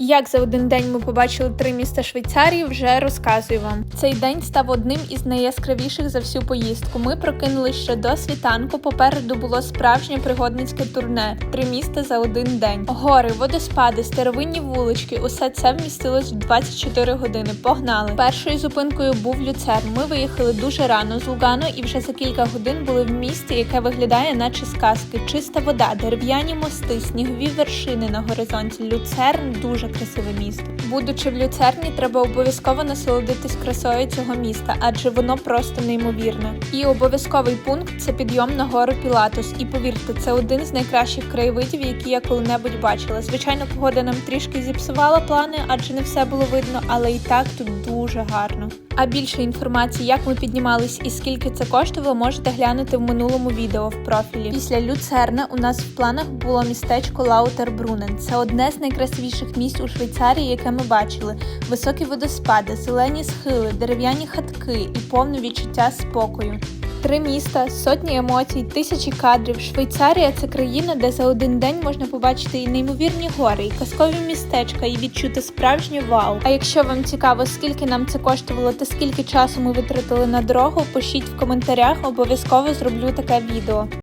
Як за один день ми побачили три міста Швейцарії, вже розказую вам. Цей день став одним із найяскравіших за всю поїздку. Ми прокинулись ще до світанку. Попереду було справжнє пригодницьке турне. Три міста за один день. Гори, водоспади, старовинні вулички. Усе це вмістилось в 24 години. Погнали. Першою зупинкою був Люцерн. Ми виїхали дуже рано з Лугану і вже за кілька годин були в місті, яке виглядає наче сказки. Чиста вода, дерев'яні мости, снігові вершини на горизонті. Люцерн дуже красиве місто. Будучи в люцерні, треба обов'язково насолодитись красою цього міста, адже воно просто неймовірне. І обов'язковий пункт це підйом на гору Пілатус. І повірте, це один з найкращих краєвидів, які я коли-небудь бачила. Звичайно, погода нам трішки зіпсувала плани, адже не все було видно, але і так тут дуже гарно. А більше інформації, як ми піднімались і скільки це коштувало, можете глянути в минулому відео в профілі. Після Люцерна у нас в планах було містечко Лаутербрунен. Це одне з найкрасивіших місць у Швейцарії, яке ми бачили. Високі водоспади, зелені схили, дерев'яні хатки і повне відчуття спокою. Три міста, сотні емоцій, тисячі кадрів. Швейцарія це країна, де за один день можна побачити і неймовірні гори, і казкові містечка, і відчути справжнє вау. А якщо вам цікаво, скільки нам це коштувало та скільки часу ми витратили на дорогу, пишіть в коментарях, обов'язково зроблю таке відео.